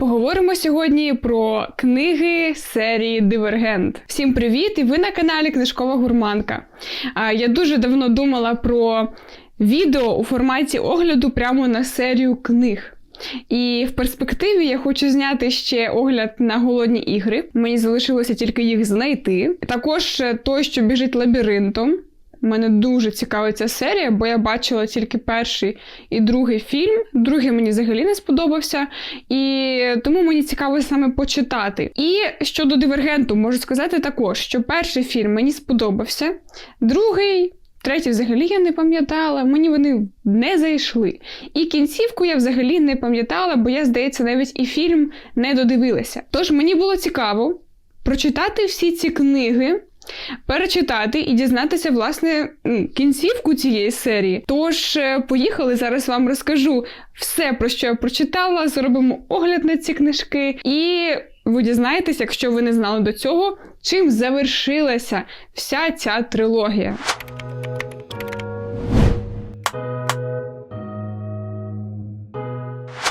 Поговоримо сьогодні про книги серії Дивергент. Всім привіт! І ви на каналі Книжкова Гурманка. А, Я дуже давно думала про відео у форматі огляду прямо на серію книг. І в перспективі я хочу зняти ще огляд на голодні ігри. Мені залишилося тільки їх знайти. Також е, той, що біжить лабіринтом. Мене дуже цікавить ця серія, бо я бачила тільки перший і другий фільм. Другий мені взагалі не сподобався, і тому мені цікаво саме почитати. І щодо дивергенту, можу сказати також, що перший фільм мені сподобався, другий. Третій взагалі я не пам'ятала, мені вони не зайшли. І кінцівку я взагалі не пам'ятала, бо я, здається, навіть і фільм не додивилася. Тож мені було цікаво прочитати всі ці книги, перечитати і дізнатися, власне, кінцівку цієї серії. Тож, е, поїхали, зараз вам розкажу все, про що я прочитала, зробимо огляд на ці книжки, і ви дізнаєтесь, якщо ви не знали до цього, чим завершилася вся ця трилогія.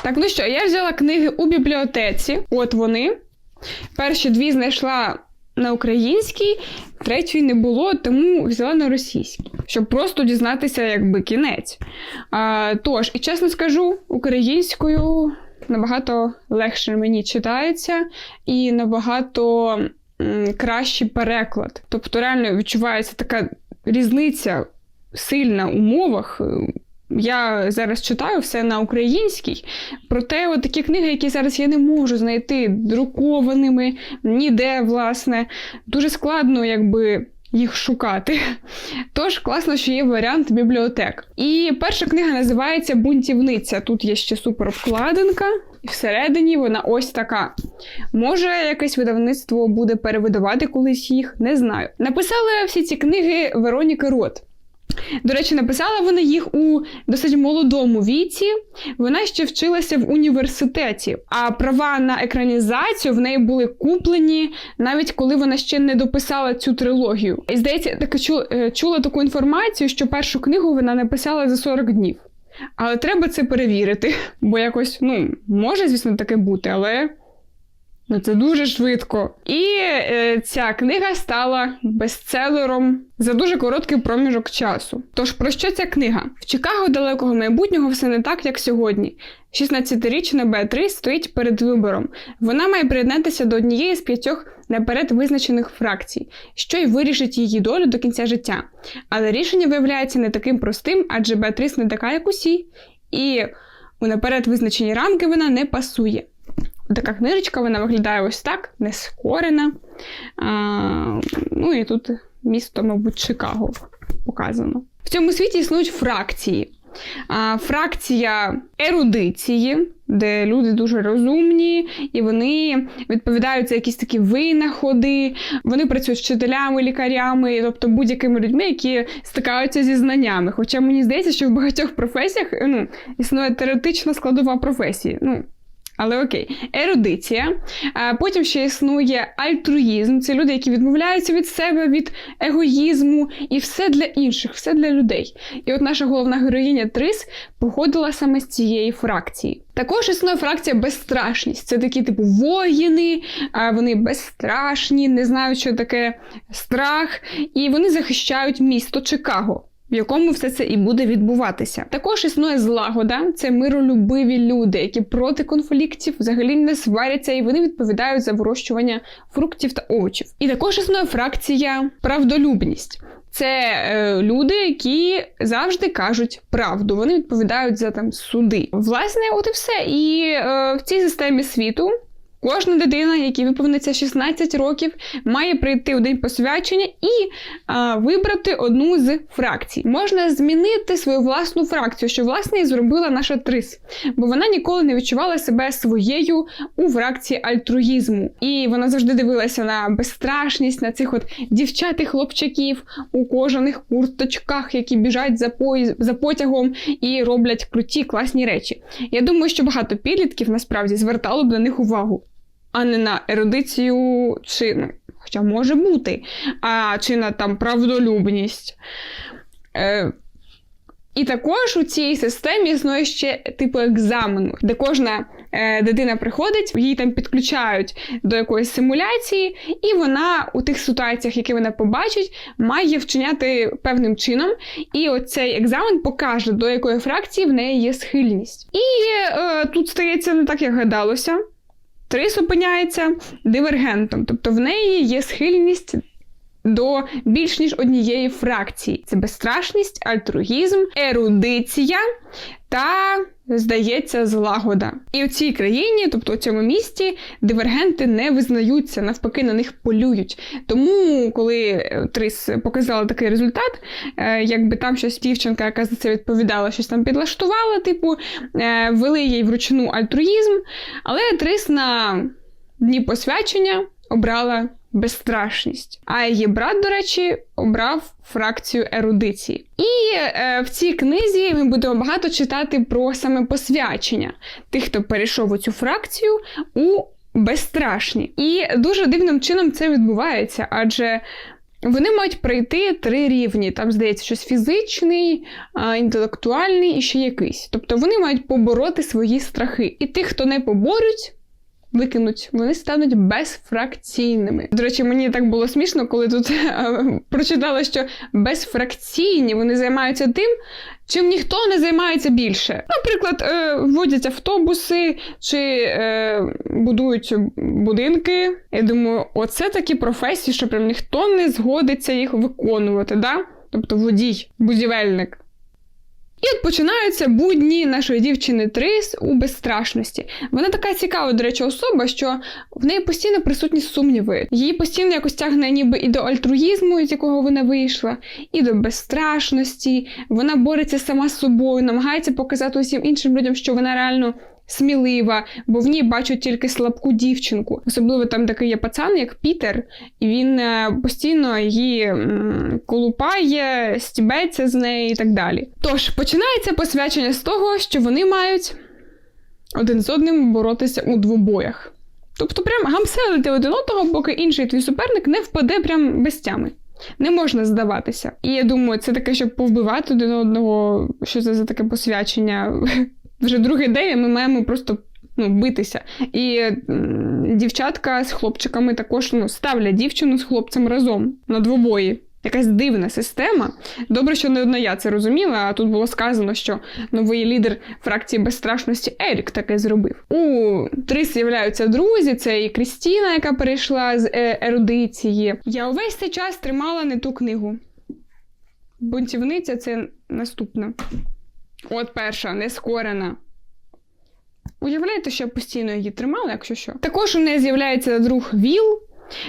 Так, ну що, я взяла книги у бібліотеці. От вони. Перші дві знайшла на українській, третьої не було, тому взяла на російській, щоб просто дізнатися, якби кінець. А, тож, і чесно скажу, українською набагато легше мені читається і набагато м, кращий переклад. Тобто, реально відчувається така різниця сильна у мовах. Я зараз читаю все на українській, проте от такі книги, які зараз я не можу знайти друкованими ніде, власне, дуже складно, якби. Їх шукати. Тож класно, що є варіант бібліотек. І перша книга називається Бунтівниця. Тут є ще супер вкладинка, і всередині вона ось така. Може, якесь видавництво буде перевидавати колись їх, не знаю. Написали всі ці книги Вероніка Рот. До речі, написала вона їх у досить молодому віці. Вона ще вчилася в університеті, а права на екранізацію в неї були куплені навіть коли вона ще не дописала цю трилогію. І здається, таке чу- е, чула таку інформацію, що першу книгу вона написала за 40 днів. Але треба це перевірити, бо якось, ну, може, звісно, таке бути, але Ну, це дуже швидко. І е, ця книга стала бестселером за дуже короткий проміжок часу. Тож про що ця книга? В Чикаго далекого майбутнього все не так, як сьогодні. 16-річна Беатрис стоїть перед вибором. Вона має приєднатися до однієї з п'ятьох наперед визначених фракцій, що й вирішить її долю до кінця життя. Але рішення виявляється не таким простим, адже Беатрис не така, як усі, і у наперед визначені рамки вона не пасує. Така книжечка, вона виглядає ось так, нескорена. А, ну і тут місто, мабуть, Чикаго показано. В цьому світі існують фракції. А, фракція ерудиції, де люди дуже розумні, і вони відповідають за якісь такі винаходи, вони працюють з вчителями, лікарями, тобто будь-якими людьми, які стикаються зі знаннями. Хоча мені здається, що в багатьох професіях ну, існує теоретична складова професії. Ну, але окей, ерудиція. Потім ще існує альтруїзм. Це люди, які відмовляються від себе, від егоїзму, і все для інших, все для людей. І от наша головна героїня Трис походила саме з цієї фракції. Також існує фракція безстрашність. Це такі, типу, воїни, вони безстрашні, не знають, що таке страх, і вони захищають місто Чикаго в якому все це і буде відбуватися. Також існує злагода, це миролюбиві люди, які проти конфліктів взагалі не сваряться, і вони відповідають за вирощування фруктів та овочів. І також існує фракція правдолюбність. Це е, люди, які завжди кажуть правду. Вони відповідають за там суди. Власне, от і все. І е, в цій системі світу Кожна дитина, якій виповниться 16 років, має прийти у день посвячення і а, вибрати одну з фракцій. Можна змінити свою власну фракцію, що власне і зробила наша трис, бо вона ніколи не відчувала себе своєю у фракції альтруїзму. І вона завжди дивилася на безстрашність, на цих от дівчат і хлопчаків у кожаних курточках, які біжать за, поїзд, за потягом і роблять круті класні речі. Я думаю, що багато підлітків насправді звертало б на них увагу а не на ерудицію чи, ну, хоча може бути, а чи на там правдолюбність. Е, І також у цій системі існує ще типу екзамену, де кожна е, дитина приходить, її там підключають до якоїсь симуляції, і вона у тих ситуаціях, які вона побачить, має вчиняти певним чином. І оцей екзамен покаже, до якої фракції в неї є схильність. І е, тут стається не так, як гадалося. Трис зупиняється дивергентом, тобто в неї є схильність до більш ніж однієї фракції: це безстрашність, альтруїзм, ерудиція та, здається, злагода. І у цій країні, тобто у цьому місті, дивергенти не визнаються, навпаки, на них полюють. Тому, коли е, Трис показала такий результат, е, якби там щось дівчинка, яка за це відповідала, щось там підлаштувала, типу, е, ввели їй вручну альтруїзм, але Трис на дні посвячення обрала безстрашність. А її брат, до речі, обрав фракцію ерудиції. І е, в цій книзі ми будемо багато читати про саме посвячення тих, хто перейшов у цю фракцію у безстрашні. І дуже дивним чином це відбувається, адже. Вони мають пройти три рівні. Там, здається, щось фізичний, інтелектуальний і ще якийсь. Тобто вони мають побороти свої страхи. І тих, хто не поборють, викинуть, вони стануть безфракційними. До речі, мені так було смішно, коли тут е, прочитала, що безфракційні вони займаються тим, чим ніхто не займається більше. Наприклад, е, водять автобуси чи е, будують будинки. Я думаю, оце такі професії, що прям ніхто не згодиться їх виконувати. Да? Тобто водій, будівельник. І от починаються будні нашої дівчини Трис у безстрашності. Вона така цікава, до речі, особа, що в неї постійно присутні сумніви. Її постійно якось тягне ніби і до альтруїзму, з якого вона вийшла, і до безстрашності. Вона бореться сама з собою, намагається показати усім іншим людям, що вона реально смілива, бо в ній бачать тільки слабку дівчинку. Особливо там такий є пацан, як Пітер, і він е, постійно її колупає, стібеться з неї і так далі. Тож починається посвячення з того, що вони мають один з одним боротися у двобоях. Тобто, прям гамселити один одного, поки інший твій суперник не впаде прям без тями. Не можна здаватися. І я думаю, це таке, щоб повбивати один одного, що це за таке посвячення вже другий день ми маємо просто ну, битися. І дівчатка з хлопчиками також ну, ставлять дівчину з хлопцем разом на двобої. Якась дивна система. Добре, що не одна я це розуміла, а тут було сказано, що новий лідер фракції безстрашності Ерік таке зробив. У три з'являються друзі: це і Крістіна, яка перейшла з е, ерудиції. Я увесь цей час тримала не ту книгу. Бунтівниця це наступна. От перша, нескорена. Уявляєте, що я постійно її тримала, якщо що. Також у неї з'являється друг Віл,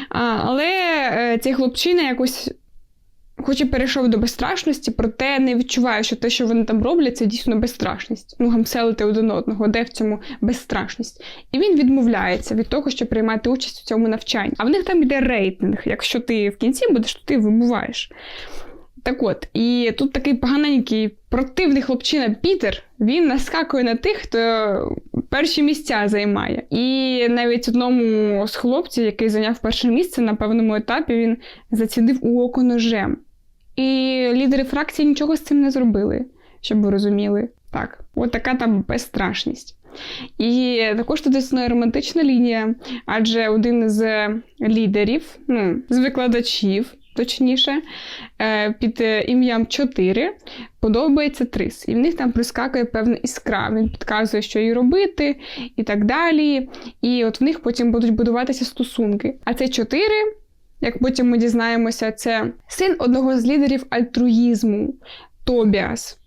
але е, цей хлопчина якось, хоч і перейшов до безстрашності, проте не відчуває, що те, що вони там роблять, це дійсно безстрашність. Ну, гамселити один одного, де в цьому безстрашність. І він відмовляється від того, щоб приймати участь у цьому навчанні. А в них там йде рейтинг. Якщо ти в кінці будеш, то ти вибуваєш. Так от, і тут такий поганенький противний хлопчина Пітер, він наскакує на тих, хто перші місця займає. І навіть одному з хлопців, який зайняв перше місце на певному етапі, він зацідив у око ножем. І лідери фракції нічого з цим не зробили, щоб ви розуміли. Так, от така там безстрашність. І також тут існує романтична лінія, адже один з лідерів, ну, з викладачів точніше, е, під е, ім'ям 4 подобається трис. І в них там прискакує певна іскра. Він підказує, що їй робити, і так далі. І от в них потім будуть будуватися стосунки. А це 4. Як потім ми дізнаємося, це син одного з лідерів альтруїзму Тобіас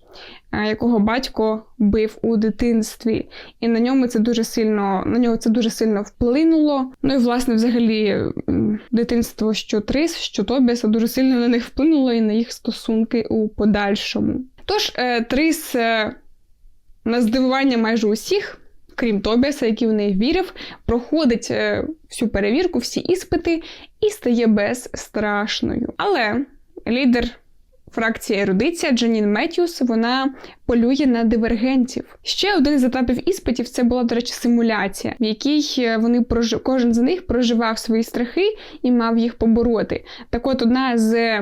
якого батько бив у дитинстві, і на ньому це дуже сильно на нього це дуже сильно вплинуло. Ну і власне, взагалі, дитинство, що Трис, що Тобіаса, дуже сильно на них вплинуло і на їх стосунки у подальшому. Тож, е, Трис е, на здивування майже усіх. Крім Тобіаса, який в неї вірив, проходить е, всю перевірку, всі іспити і стає безстрашною. Але лідер Фракція ерудиція Джанін Меттюс вона полює на дивергентів. Ще один з етапів іспитів це була, до речі, симуляція, в якій е, вони прожив, кожен з них проживав свої страхи і мав їх побороти. Так от, одна з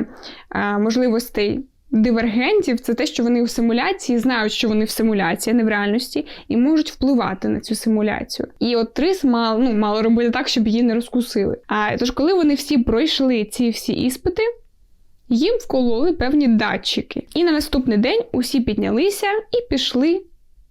а, е, можливостей дивергентів це те, що вони в симуляції знають, що вони в симуляції, а не в реальності, і можуть впливати на цю симуляцію. І от Трис мало, ну, мало робити так, щоб її не розкусили. А тож, коли вони всі пройшли ці всі іспити, їм вкололи певні датчики. І на наступний день усі піднялися і пішли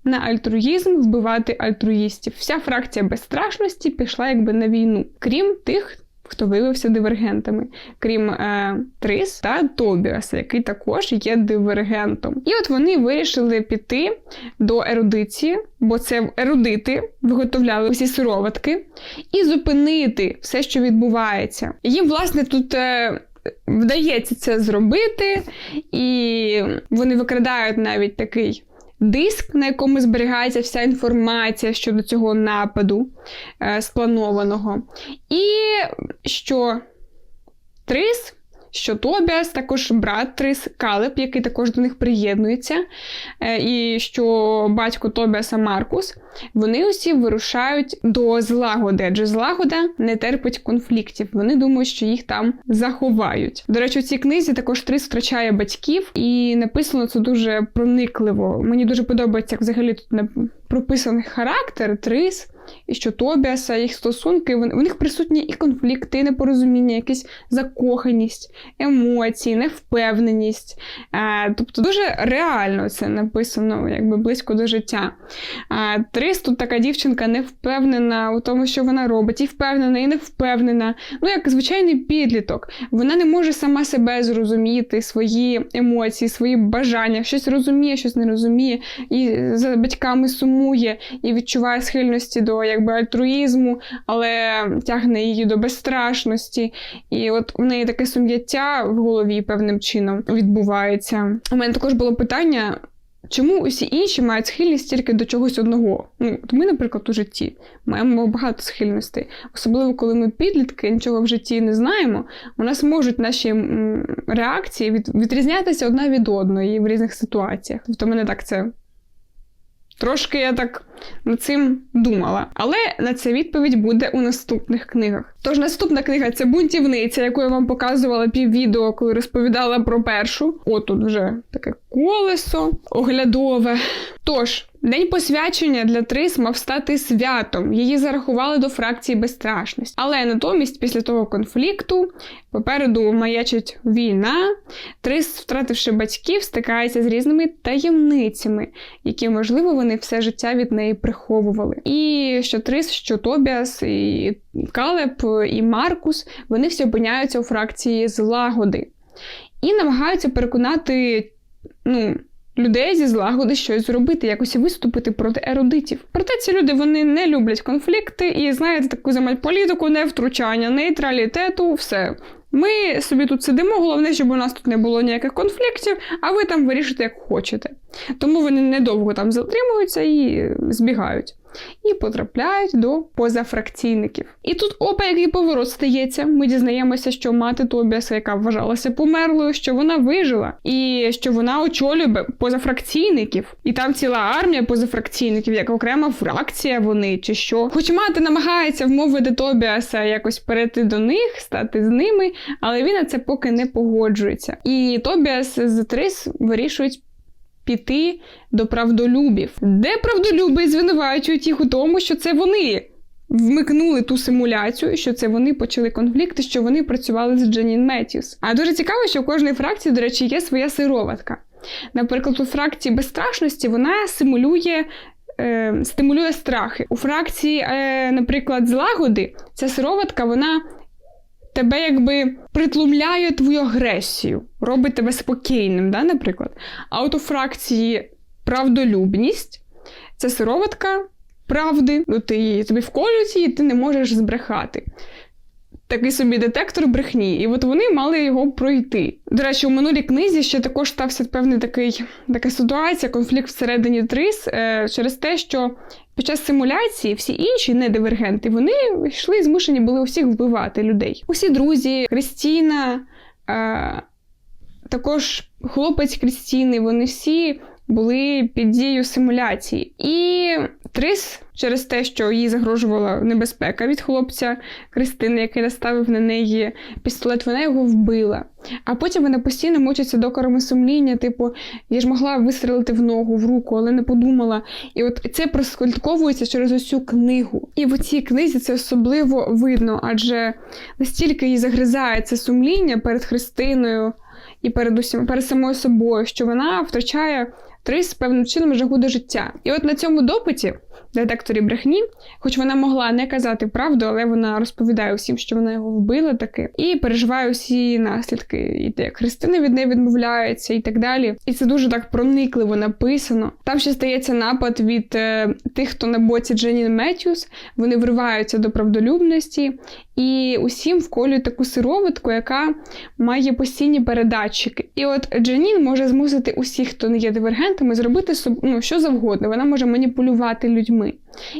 на альтруїзм вбивати альтруїстів. Вся фракція безстрашності пішла якби на війну, крім тих. Хто виявився дивергентами, крім е, Трис та Тобіаса, який також є дивергентом. І от вони вирішили піти до ерудиції, бо це ерудити виготовляли усі сироватки, і зупинити все, що відбувається. Їм, власне, тут. Е, Вдається це зробити, і вони викрадають навіть такий диск, на якому зберігається вся інформація щодо цього нападу е, спланованого. І що Трис що Тобіас, також брат Трис Калеб, який також до них приєднується, е, і що батько Тобіаса Маркус, вони усі вирушають до злагоди, адже злагода не терпить конфліктів. Вони думають, що їх там заховають. До речі, у цій книзі також Трис втрачає батьків, і написано це дуже проникливо. Мені дуже подобається, як взагалі тут прописаний характер Трис і що Тобіаса, їх стосунки, в них присутні і конфлікти, і непорозуміння, якась закоханість, емоції, невпевненість. Е, тобто дуже реально це написано, якби близько до життя. Е, Трис тут така дівчинка не впевнена у тому, що вона робить, і впевнена, і не впевнена. Ну, як звичайний підліток. Вона не може сама себе зрозуміти, свої емоції, свої бажання, щось розуміє, щось не розуміє, і за батьками сумує, і відчуває схильності до якби альтруїзму, але тягне її до безстрашності. І от в неї таке сум'яття в голові певним чином відбувається. У мене також було питання. Чому усі інші мають схильність тільки до чогось одного? Ну, от Ми, наприклад, у житті маємо багато схильностей. Особливо, коли ми підлітки, нічого в житті не знаємо, у нас можуть наші реакції від, відрізнятися одна від одної в різних ситуаціях. Тобто мене так це Трошки я так над цим думала. Але на це відповідь буде у наступних книгах. Тож наступна книга це бунтівниця, яку я вам показувала піввідео, коли розповідала про першу. О, тут вже таке колесо оглядове. Тож, день посвячення для Трис мав стати святом. Її зарахували до фракції безстрашності. Але натомість, після того конфлікту, попереду маячить війна. Трис, втративши батьків, стикається з різними таємницями, які, можливо, вони все життя від неї приховували. І що Трис, що Тобіас, і Калеб, і Маркус, вони всі опиняються у фракції злагоди. І намагаються переконати ну, людей зі злагоди щось зробити, якось виступити проти ерудитів. Проте ці люди вони не люблять конфлікти і знаєте таку замать політику, не втручання, нейтралітету, все. Ми собі тут сидимо, головне, щоб у нас тут не було ніяких конфліктів, а ви там вирішите, як хочете. Тому вони недовго там затримуються і збігають і потрапляють до позафракційників. І тут опа, який поворот стається. Ми дізнаємося, що мати Тобіаса, яка вважалася померлою, що вона вижила, і що вона очолює позафракційників. І там ціла армія позафракційників, як окрема фракція вони чи що. Хоч мати намагається вмовити Тобіаса якось перейти до них, стати з ними, але він на це поки не погоджується. І Тобіас з Трис вирішують піти до правдолюбів, де правдолюби звинувачують їх у тому, що це вони вмикнули ту симуляцію, що це вони почали конфлікти, що вони працювали з Джанін Меттіус. А дуже цікаво, що у кожної фракції, до речі, є своя сироватка. Наприклад, у фракції безстрашності вона симулює. Е, стимулює страхи. У фракції, е, наприклад, злагоди ця сироватка вона тебе якби притлумляє твою агресію, робить тебе спокійним, да, наприклад. А от у фракції правдолюбність це сироватка правди, ну, ти тобі вколюють і ти не можеш збрехати такий собі детектор брехні, і от вони мали його пройти. До речі, у минулій книзі ще також стався певний такий така ситуація, конфлікт всередині Трис е, через те, що під час симуляції всі інші недивергенти вони йшли і змушені були усіх вбивати людей. Усі друзі, Кристіна, е, також хлопець Крістіни, вони всі були під дією симуляції. І Трис через те, що їй загрожувала небезпека від хлопця Кристини, який наставив на неї пістолет, вона його вбила. А потім вона постійно мучиться докорами сумління, типу, я ж могла вистрелити в ногу, в руку, але не подумала. І от це проскольтковується через усю книгу. І в цій книзі це особливо видно, адже настільки їй загризає це сумління перед Христиною і перед усім, перед самою собою, що вона втрачає Трис певним чином жагу до життя. І от на цьому допиті, детекторі брехні, хоч вона могла не казати правду, але вона розповідає усім, що вона його вбила таки, і переживає усі наслідки, і те, як Христина від неї відмовляється, і так далі. І це дуже так проникливо написано. Там ще стається напад від е, тих, хто на боці Дженін Меттюс, вони вриваються до правдолюбності і усім вколюють таку сироватку, яка має постійні передатчики. І от Дженін може змусити усіх, хто не є дивергентами, зробити ну, що завгодно. Вона може маніпулювати людьми.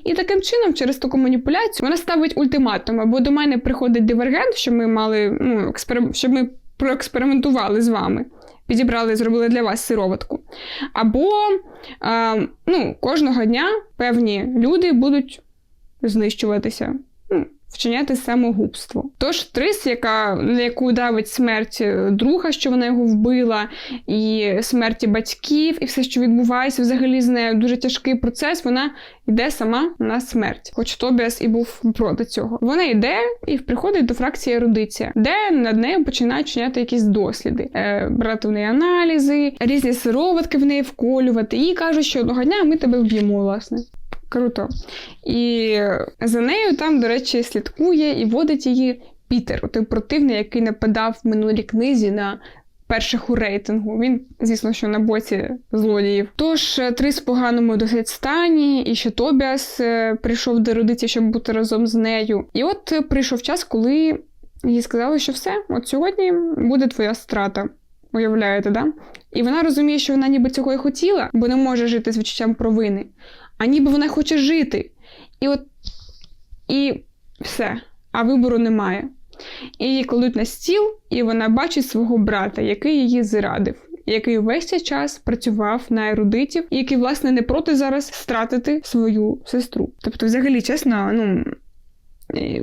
І таким чином, через таку маніпуляцію, вона ставить ультиматум, або до мене приходить дивергент, щоб ми мали, ну, експерим... щоб ми проекспериментували з вами. Підібрали, зробили для вас сироватку. Або е, ну, кожного дня певні люди будуть знищуватися, вчиняти самогубство. Тож Трис, яка, на яку давить смерть е, друга, що вона його вбила, і смерті батьків, і все, що відбувається взагалі з нею, дуже тяжкий процес, вона йде сама на смерть. Хоч Тобіас і був проти цього. Вона йде і приходить до фракції ерудиція, де над нею починають чиняти якісь досліди, е, брати в неї аналізи, різні сироватки в неї вколювати. І кажуть, що одного дня ми тебе вб'ємо, власне. Круто. І за нею там, до речі, слідкує і водить її Пітер, той противний, який нападав в минулій книзі на перших у рейтингу. Він, звісно, що на боці злодіїв. Тож е, Трис в поганому досить стані, і ще Тобіас е, прийшов до родиці, щоб бути разом з нею. І от е, прийшов час, коли їй сказали, що все, от сьогодні буде твоя страта. Уявляєте, да? І вона розуміє, що вона ніби цього і хотіла, бо не може жити з відчуттям провини а ніби вона хоче жити. І от і все, а вибору немає. І її кладуть на стіл, і вона бачить свого брата, який її зрадив, який весь цей час працював на ерудитів, і який, власне, не проти зараз стратити свою сестру. Тобто, взагалі, чесно, ну. Е,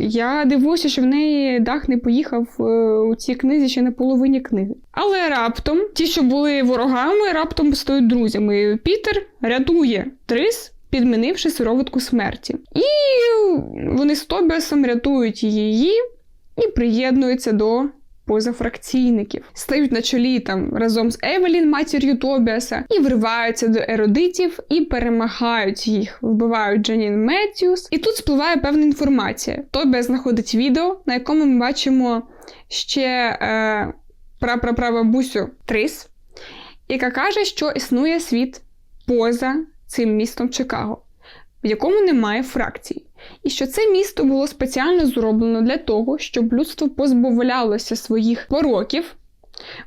Я дивуюся, що в неї дах не поїхав е, у цій книзі ще на половині книги. Але раптом ті, що були ворогами, раптом стають друзями. Пітер рятує Трис, підмінивши сироватку смерті. І вони з Тобіасом рятують її і приєднуються до позафракційників. Стають на чолі там разом з Евелін, матір'ю Тобіаса, і вриваються до ерудитів і перемагають їх, вбивають Джанін Меттюс. І тут спливає певна інформація. Тобіас знаходить відео, на якому ми бачимо ще е, прапрапрабабусю Трис, яка каже, що існує світ поза цим містом Чикаго, в якому немає фракцій. І що це місто було спеціально зроблено для того, щоб людство позбавлялося своїх пороків,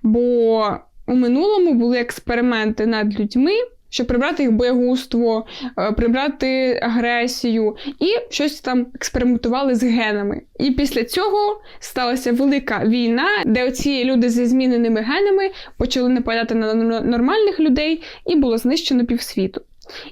бо у минулому були експерименти над людьми, щоб прибрати їх боягузтво, е, прибрати агресію, і щось там експериментували з генами. І після цього сталася велика війна, де оці люди зі зміненими генами почали нападати на нормальних людей, і було знищено півсвіту.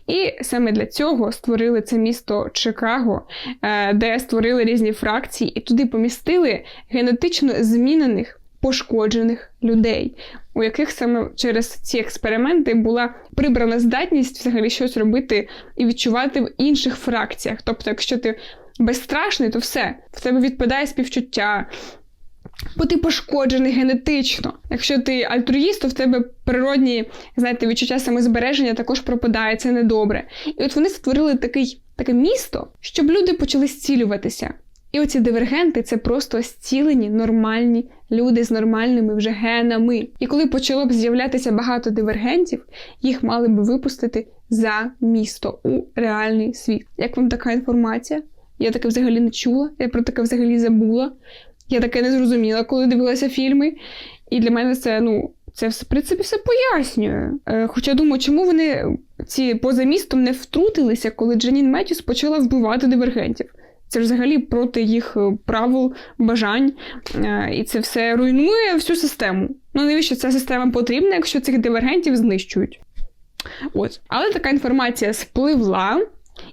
І саме для цього створили це місто Чикаго, е, де створили різні фракції, і туди помістили генетично змінених пошкоджених людей, у яких саме через ці експерименти була прибрана здатність взагалі щось робити і відчувати в інших фракціях. Тобто, якщо ти безстрашний, то все, в тебе відпадає співчуття. Бо ти пошкоджений генетично. Якщо ти альтруїст, то в тебе природні, знаєте, відчуття самозбереження також пропадає, це недобре. І от вони створили такий, таке місто, щоб люди почали зцілюватися. І оці дивергенти це просто зцілені нормальні люди з нормальними вже генами. І коли почало б з'являтися багато дивергентів, їх мали б випустити за місто у реальний світ. Як вам така інформація? Я таке взагалі не чула, я про таке взагалі забула. Я таке не зрозуміла, коли дивилася фільми. І для мене це, ну, це в принципі все пояснює. Е, хоча думаю, чому вони ці поза містом не втрутилися, коли Джанін Меттіс почала вбивати дивергентів. Це ж взагалі проти їх е, правил, бажань, е, і це все руйнує всю систему. Ну навіщо ця система потрібна, якщо цих дивергентів знищують? От. Але така інформація спливла.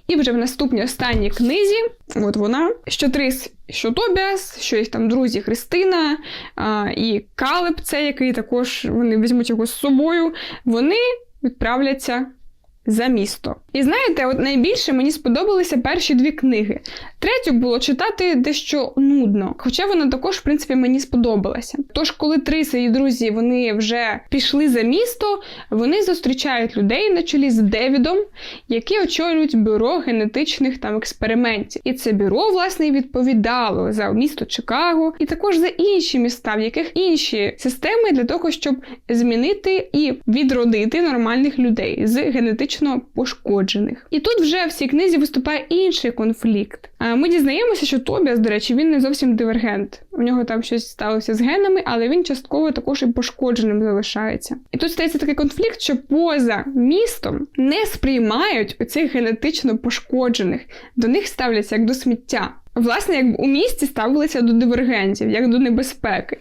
І вже в наступній останній книзі, от вона, що Трис, що Тобіас, що їх там друзі Христина а, і Калеб, це який також вони візьмуть його з собою, вони відправляться за місто. І знаєте, от найбільше мені сподобалися перші дві книги. Третю було читати дещо нудно, хоча вона також, в принципі, мені сподобалася. Тож, коли Триса і друзі вони вже пішли за місто, вони зустрічають людей на чолі з Девідом, які очолюють бюро генетичних там експериментів. І це бюро, власне, відповідало за місто Чикаго і також за інші міста, в яких інші системи для того, щоб змінити і відродити нормальних людей з генетично пошкоджених. І тут вже в цій книзі виступає інший конфлікт. А Ми дізнаємося, що Тобіас, до речі, він не зовсім дивергент. У нього там щось сталося з генами, але він частково також і пошкодженим залишається. І тут стається такий конфлікт, що поза містом не сприймають оцих генетично пошкоджених, до них ставляться як до сміття. Власне, як у місті ставилися до дивергентів, як до небезпеки.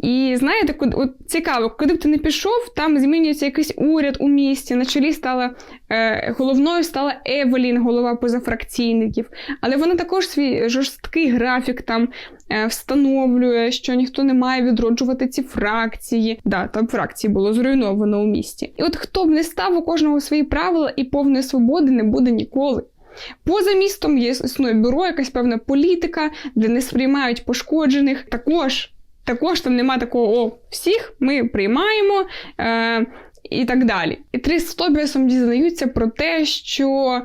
І знаєте, куди, от цікаво, куди б ти не пішов, там змінюється якийсь уряд у місті. На чолі стала е, головною стала Евелін, голова позафракційників. Але вона також свій жорсткий графік там е, встановлює, що ніхто не має відроджувати ці фракції. Да, там фракції було зруйновано у місті. І от хто б не став у кожного свої правила і повної свободи не буде ніколи. Поза містом є існує бюро, якась певна політика, де не сприймають пошкоджених. Також також там нема такого о, всіх ми приймаємо. Е, і так далі. І три з Тобіасом дізнаються про те, що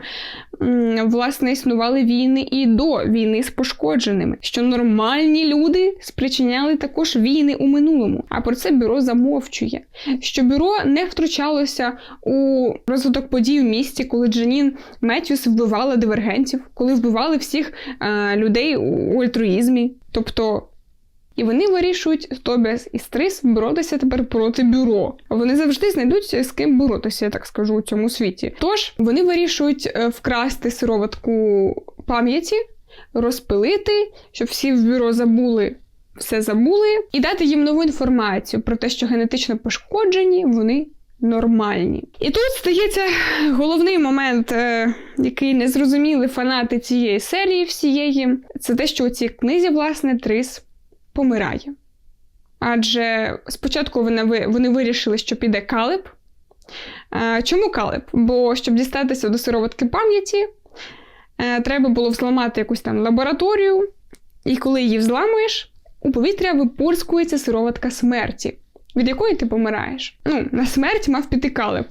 власне існували війни і до війни з пошкодженими, що нормальні люди спричиняли також війни у минулому. А про це бюро замовчує. Що бюро не втручалося у розвиток подій в місті, коли Джанін Меттюс вбивала дивергентів, коли вбивали всіх е, людей у альтруїзмі. Тобто. І вони вирішують Тобіас і Стрис боротися тепер проти бюро. Вони завжди знайдуть з ким боротися, я так скажу, у цьому світі. Тож вони вирішують е, вкрасти сироватку пам'яті, розпилити, щоб всі в бюро забули. Все забули, і дати їм нову інформацію про те, що генетично пошкоджені вони нормальні. І тут стається головний момент, е, який не зрозуміли фанати цієї серії всієї. Це те, що у цій книзі, власне, Трис помирає. Адже спочатку вони, вирішили, що піде Калеб. Е, чому Калеб? Бо щоб дістатися до сироватки пам'яті, е, треба було взламати якусь там лабораторію, і коли її взламуєш, у повітря випорскується сироватка смерті, від якої ти помираєш. Ну, на смерть мав піти Калеб,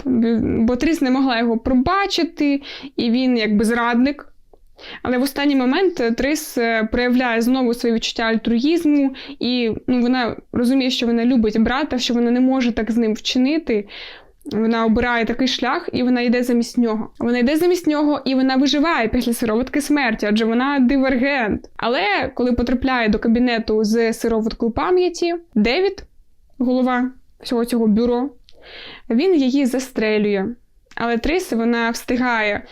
бо Тріс не могла його пробачити, і він, якби зрадник. Але в останній момент Трис е, проявляє знову своє відчуття альтруїзму, і ну, вона розуміє, що вона любить брата, що вона не може так з ним вчинити. Вона обирає такий шлях, і вона йде замість нього. Вона йде замість нього, і вона виживає після сироватки смерті, адже вона дивергент. Але коли потрапляє до кабінету з сироваткою пам'яті, Девід, голова всього цього бюро, він її застрелює. Але Трис вона встигає.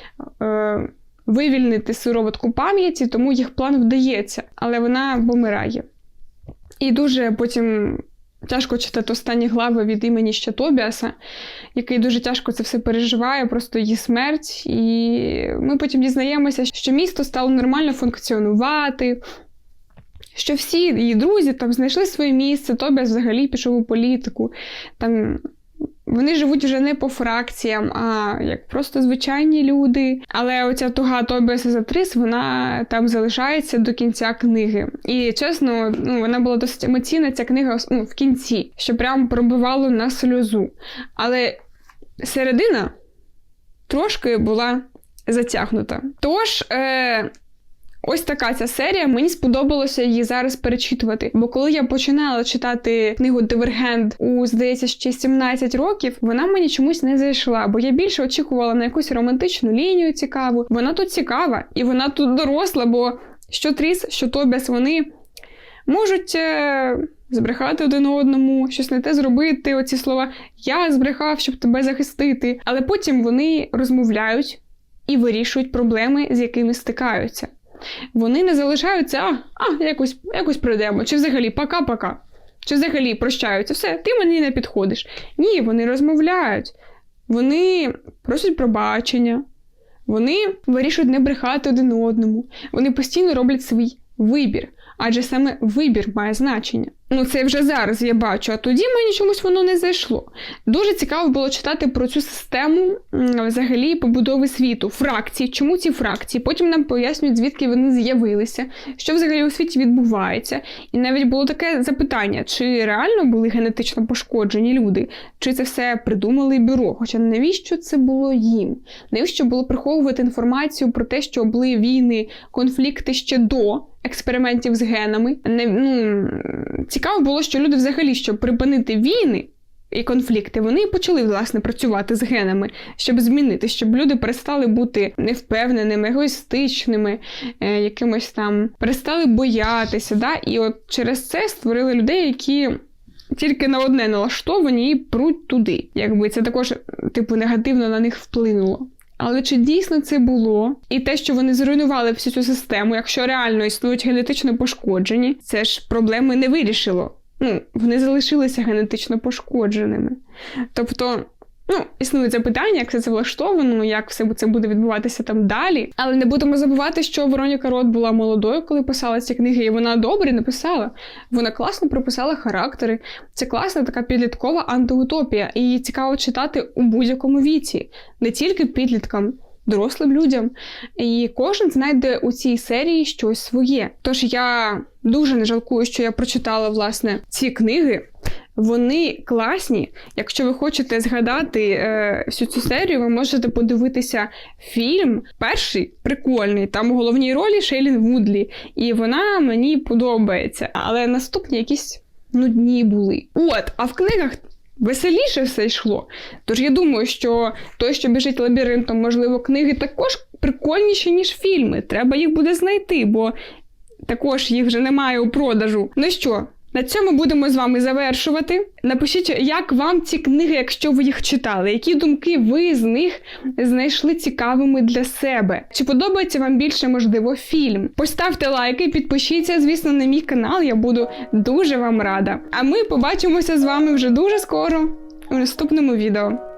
Е- вивільнити сироватку пам'яті, тому їх план вдається, але вона помирає. І дуже потім тяжко читати останні глави від імені ще Тобіаса, який дуже тяжко це все переживає, просто її смерть. І ми потім дізнаємося, що місто стало нормально функціонувати. Що всі її друзі там знайшли своє місце, Тобіас взагалі пішов у політику. Там вони живуть вже не по фракціям, а як просто звичайні люди. Але оця туга Тобіаса за Трис, вона там залишається до кінця книги. І чесно, ну вона була досить емоційна, ця книга ну, в кінці, що прям пробивало на сльозу. Але середина трошки була затягнута. Тож. Е- Ось така ця серія. Мені сподобалося її зараз перечитувати. Бо коли я починала читати книгу Дивергент у, здається, ще 17 років, вона мені чомусь не зайшла, бо я більше очікувала на якусь романтичну лінію цікаву. Вона тут цікава, і вона тут доросла, бо що Тріс, що Тобіас, вони можуть. Е, збрехати один одному, щось не те зробити, оці слова Я збрехав, щоб тебе захистити. Але потім вони розмовляють і вирішують проблеми, з якими стикаються. Вони не залишаються, а, а якось якось пройдемо, чи взагалі пока-пока. Чи взагалі прощаються, все, ти мені не підходиш. Ні, вони розмовляють. Вони просять пробачення, вони вирішують не брехати один одному. Вони постійно роблять свій вибір, адже саме вибір має значення. Ну, це вже зараз я бачу, а тоді мені чомусь воно не зайшло. Дуже цікаво було читати про цю систему взагалі побудови світу, фракції. Чому ці фракції? Потім нам пояснюють, звідки вони з'явилися, що взагалі у світі відбувається. І навіть було таке запитання: чи реально були генетично пошкоджені люди, чи це все придумали бюро? Хоча навіщо це було їм? Навіщо було приховувати інформацію про те, що були війни, конфлікти ще до експериментів з генами? Не, ну, цікаво було, що люди взагалі, щоб припинити війни. І конфлікти вони почали власне працювати з генами, щоб змінити, щоб люди перестали бути невпевненими, егоїстичними, е, якимось там перестали боятися. Да? І от через це створили людей, які тільки на одне налаштовані і пруть туди. Якби це також, типу, негативно на них вплинуло. Але чи дійсно це було? І те, що вони зруйнували всю цю систему, якщо реально існують генетично пошкоджені, це ж проблеми не вирішило. Ну, вони залишилися генетично пошкодженими. Тобто, ну, існують запитання, як все це влаштовано, як все це буде відбуватися там далі. Але не будемо забувати, що Вероніка Рот була молодою, коли писала ці книги, і вона добре написала. Вона класно прописала характери. Це класна така підліткова антиутопія. І цікаво читати у будь-якому віці, не тільки підліткам. Дорослим людям, і кожен знайде у цій серії щось своє. Тож я дуже не жалкую, що я прочитала власне ці книги. Вони класні. Якщо ви хочете згадати е, всю цю серію, ви можете подивитися фільм. Перший прикольний. Там у головній ролі Шейлін Вудлі, і вона мені подобається. Але наступні якісь нудні були. От, а в книгах. Веселіше все йшло. Тож я думаю, що той, що біжить лабіринтом, можливо, книги також прикольніші, ніж фільми. Треба їх буде знайти, бо також їх вже немає у продажу. Ну що, на цьому будемо з вами завершувати. Напишіть, як вам ці книги, якщо ви їх читали, які думки ви з них знайшли цікавими для себе. Чи подобається вам більше, можливо, фільм? Поставте лайки, підпишіться, звісно, на мій канал. Я буду дуже вам рада. А ми побачимося з вами вже дуже скоро у наступному відео.